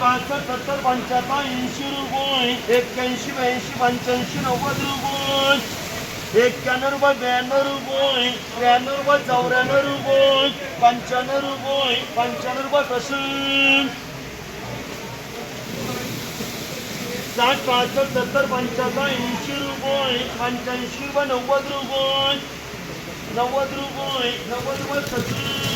पासष्ट सत्तर पंच्याहत्तर ऐंशी रुपये एक्क्याऐंशी ब्याऐंशी पंच्याऐंशी नव्वद रुपये एक्क्याण्णव रुपये ब्याण्णव रुपये त्र्याण्णव रुपये चौऱ्याण्णव रुपये पंच्याण्णव रुपये पंच्याण्णव रुपये प्रसून साठ पासष्ट सत्तर पंच्याहत्तर ऐंशी रुपये पंच्याऐंशी रुपये नव्वद रुपये नव्वद रुपये नव्वद रुपये सचिन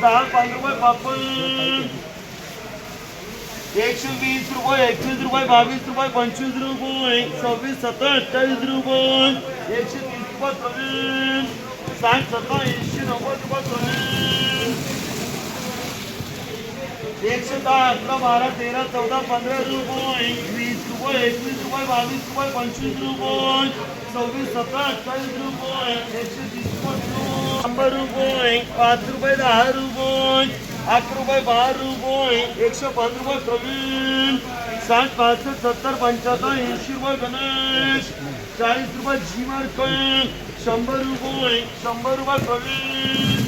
दहा पाच रुपये पापड। एकशे वीस रुपये एकवीस रुपये बावीस रुपये पंचवीस रुपये सव्वीस सत्तर अठ्ठावीस रुपये एकशे तीस रुपये साठ, सत्तर ऐंशी नव्वद रुपये એકસો આટલો બાર તેર ચૌદ પંદર રૂપિયો વીસ રૂપિયો એકવીસ રૂપિયો બાવીસ રૂપિયો પંચવીસ રૂપિયો સવ્વીસ સત્તર અઠ્યાવીસ રૂપિયો એકસો ત્રીસ રૂપિયો નંબર રૂપિયો પાંચ રૂપિયા દહ રૂપિયો આઠ રૂપિયા બાર રૂપિયો એકસો પાંચ રૂપિયા પ્રવીણ સાઠ પાંચસો સત્તર પંચોતેર એંશી રૂપિયા ગણેશ ચાલીસ રૂપિયા જીવન કંઈ શંભર રૂપિયો શંભર રૂપિયા પ્રવીણ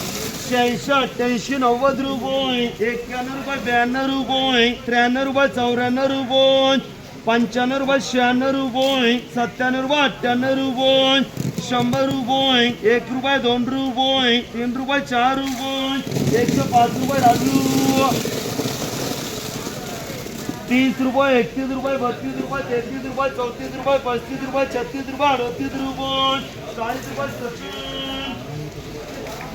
शहाऐंशी अठ्ठ्याऐंशी, नव्वद रुपये एक्क्याण्णव रुपये, ब्याण्णव रुपये, त्र्याण्णव रुपये, चौऱ्याण्णव रुपये, पंच्याण्णव रुपये, शहाण्णव रुपये, सत्त्याण्णव रुपये, अठ्ठ्याण्णव रुपये, शंभर रुपये, एक रुपये, दोन रुपये, तीन रुपये, चार रुपये, एकशे पाच रुपये, राजू. तीस रुपये, एकतीस रुपये, बत्तीस रुपये, तेहतीस रुपये, चौतीस रुपये, पस्तीस रुपये, छत्तीस रुपये, अडतीस रुपये, चाळीस रुपये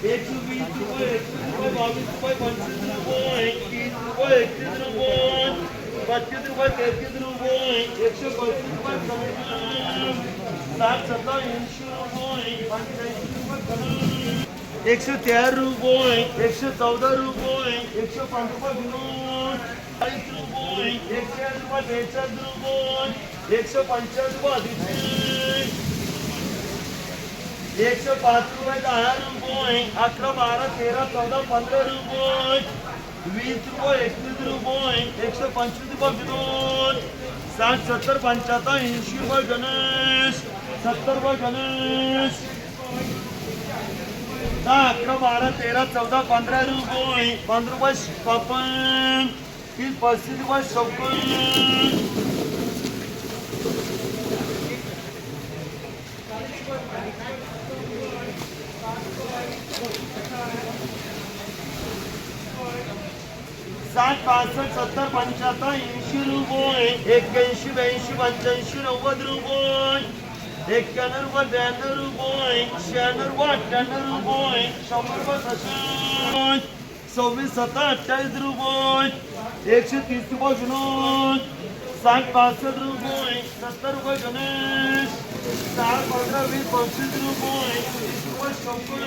एकशे वीस रुपये एकवीस रुपये बावीस रुपये पंचवीस रुपये तीस रुपये एकतीस रुपये पस्तीस रुपये तेहतीस रुपये एकशे पस्तीस रुपये कमी साठ सत्तर ऐंशी रुपये पंच्याऐंशी रुपये कमी एकशे तेरा रुपये एकशे चौदा रुपये एकशे पाच रुपये विनोद चाळीस रुपये एकशे आठ रुपये बेचाळीस रुपये एकशे पंचाळीस रुपये एकशे पाच रुपये दहा रुपये अकरा बारा तेरा चौदा पंधरा रुपये वीस रुपये एकवीस रुपये एकशे पंचवीस रुपये विनोद साठ सत्तर पंच्याहत्तर ऐंशी रुपये गणेश सत्तर रुपये गणेश. दहा अकरा बारा तेरा चौदा पंधरा रुपये पंधरा रुपये पापड तीस पस्तीस रुपये चौपन्न साठ पासष्ट सत्तर, पंच्याहत्तर, ऐंशी रुपये. एक्क्याऐंशी, ब्याऐंशी, पंच्याऐंशी, नव्वद रुपये. रुपये, ब्याण्णव रुपये. रुपये रुपये. शंभर रुपये सव्वीस, सत्तर, अठ्ठावीस रुपये. एकशे तीस रुपये विनोद साठ पासष्ट रुपये. सत्तर रुपये गणेश सहा पंधरा वीस पंचवीस रुपये. रुपये शंभर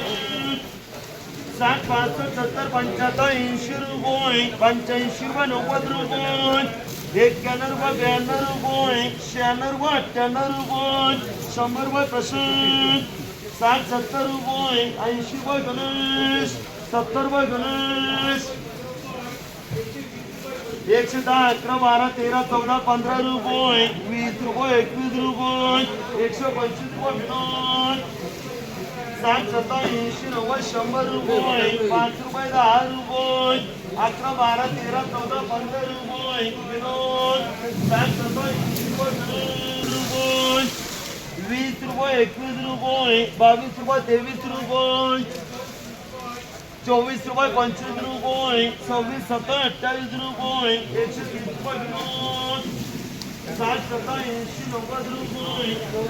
साठ पासष्ट सत्तर पंच्याहत्तर ऐंशी रुपये. पंच्याऐंशी रुपये नव्वद रुपये. एक्क्याण्णव रुपये ब्याण्णव रुपये. शहाण्णव रुपये अठ्ठ्याण्णव रुपये. शंभर रुपये प्रशांत साठ सत्तर रुपये. ऐंशी रुपये गणेश. सत्तर रुपये गणेश. एकशे दहा अकरा बारा तेरा चौदा पंधरा रुपये वीस रुपये एकवीस रुपये एकशे पंचवीस रुपये विनोद साठ सत्तर ऐंशी नव्वद शंभर रुपये पाच रुपये दहा रुपये अकरा बारा तेरा चौदा पंधरा रुपये विनोद साठ सत्तर ऐंशी रुपये रुपये वीस रुपये एकवीस रुपये बावीस रुपये तेवीस रुपये ચોવીસ રૂપિયા પંચોતેર રૂપિયા છવ્વીસ, સત્તર અઠાવીસ રૂપિયા એકસો ત્રીસ સાત સત્તર એસી નવ્વદ રૂપિયા